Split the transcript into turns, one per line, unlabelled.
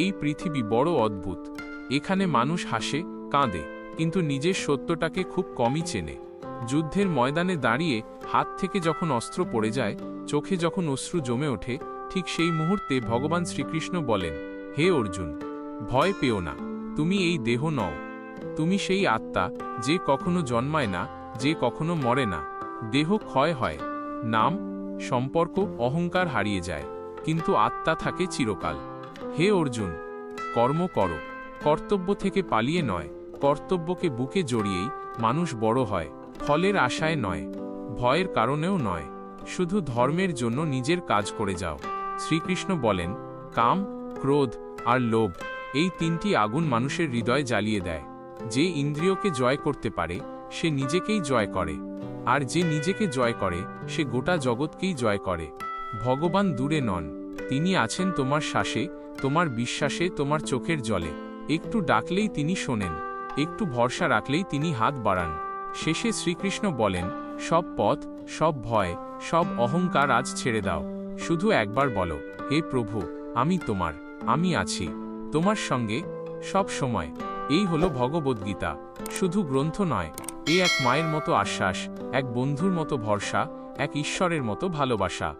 এই পৃথিবী বড় অদ্ভুত। এখানে মানুষ হাসে, কাঁদে, কিন্তু নিজের সত্যটাকে খুব কমই চেনে। যুদ্ধের ময়দানে দাঁড়িয়ে হাত থেকে যখন অস্ত্র পড়ে যায়, চোখে যখন অশ্রু জমে ওঠে, ঠিক সেই মুহূর্তে ভগবান শ্রীকৃষ্ণ বলেন, হে অর্জুন, ভয় পেও না, তুমি এই দেহ নও। তুমি সেই আত্মা যে কখনো জন্মায় না, যে কখনো মরে না। দেহ ক্ষয় হয়, নাম, সম্পর্ক, অহংকার হারিয়ে যায়, কিন্তু আত্মা থাকে চিরকাল। হে অর্জুন, কর্ম করো। কর্তব্য থেকে পালিয়ে নয়, কর্তব্যকে বুকে জড়িয়েই মানুষ বড় হয়, ফলের আশায় নয়, ভয়ের কারণেও নয়। শুধু ধর্মের জন্য নিজের কাজ করে যাও। শ্রীকৃষ্ণ বলেন, কাম, ক্রোধ আর লোভ, এই তিনটি আগুন মানুষের হৃদয় জ্বালিয়ে দেয়। যে ইন্দ্রিয়কে জয় করতে পারে, সে নিজেকেই জয় করে। আর যে নিজেকে জয় করে, সে গোটা জগৎকেই জয় করে। ভগবান দূরে নন। তিনি আছেন তোমার শ্বাসে, তোমার বিশ্বাসে, তোমার চোখের জলে। একটু ডাকলেই তিনি শোনেন, একটু ভরসা রাখলেই তিনি হাত বাড়ান। শেষে শ্রীকৃষ্ণ বলেন, সব পথ, সব ভয়, সব অহংকার আজ ছেড়ে দাও। শুধু একবার বলো, হে প্রভু, আমি তোমার, আমি আছি, তোমার সঙ্গে, সব সময়। এই হলো ভগবদ্গীতা শুধু গ্রন্থ নয়, এ এক মায়ের মতো আশ্বাস, এক বন্ধুর মতো ভরসা, এক ঈশ্বরের মতো ভালোবাসা।